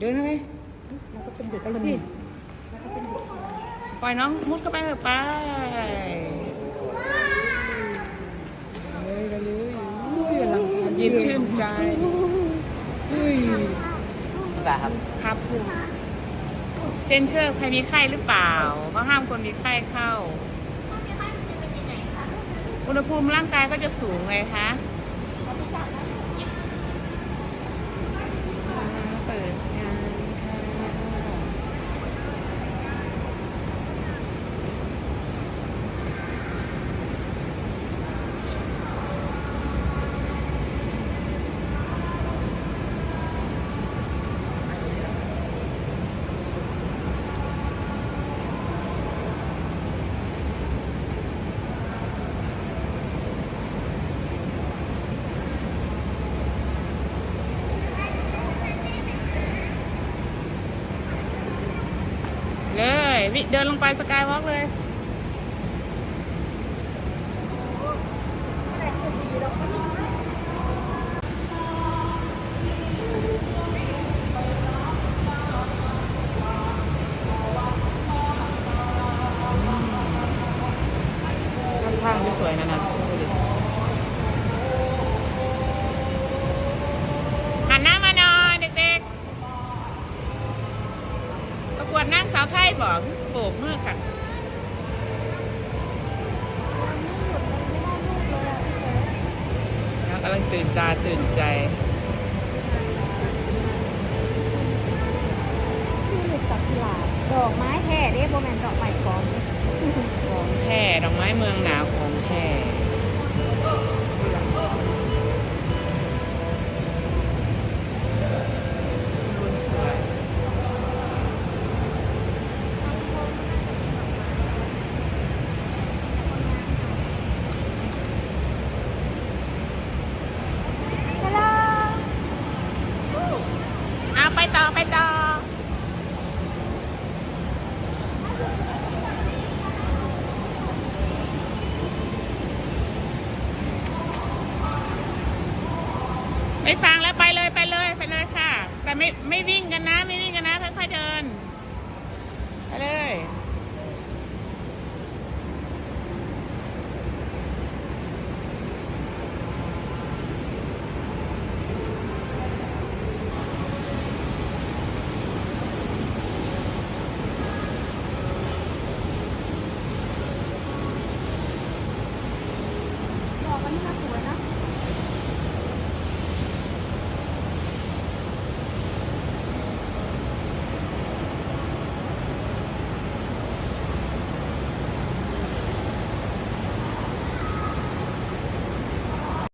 เดินไปเราก็เป็นเด็กไปคนหสินึ่งเราก็เป็นเด็กปล่อยน้องมุดเข้าไปเถอะไปเฮ้ยไปเลยอุ้ยยิ้มชื่นใจเฮ้ยพี่บาครับครับเซนเซอร์ใครมีไข้หรือเปล่าก็ห้ามคนมีไข้เข้าอุณหภูมิร่างกายก็จะสูงไงคะเปิดงานค่ะ เลยวิเดินลงไปสกายวอล์กเลยางสาวไทยบอกโบกมือค่ะแล้วกำลังตื่นตาตื่นใจที่หลุดจากหลาดดอกไม้แท้เด้โบแมนดอกไม้ปลอมของแท้ดอกไม้เมืองหนาว ไม่ฟังแล้วไปเลยไปเลยไปเลยค่ะ แต่ไม่ไม่วิ่งกันนะ ไม่วิ่งกันนะค่อยๆเดิน ไปเลยบอกว่านค่น่าสวยนะ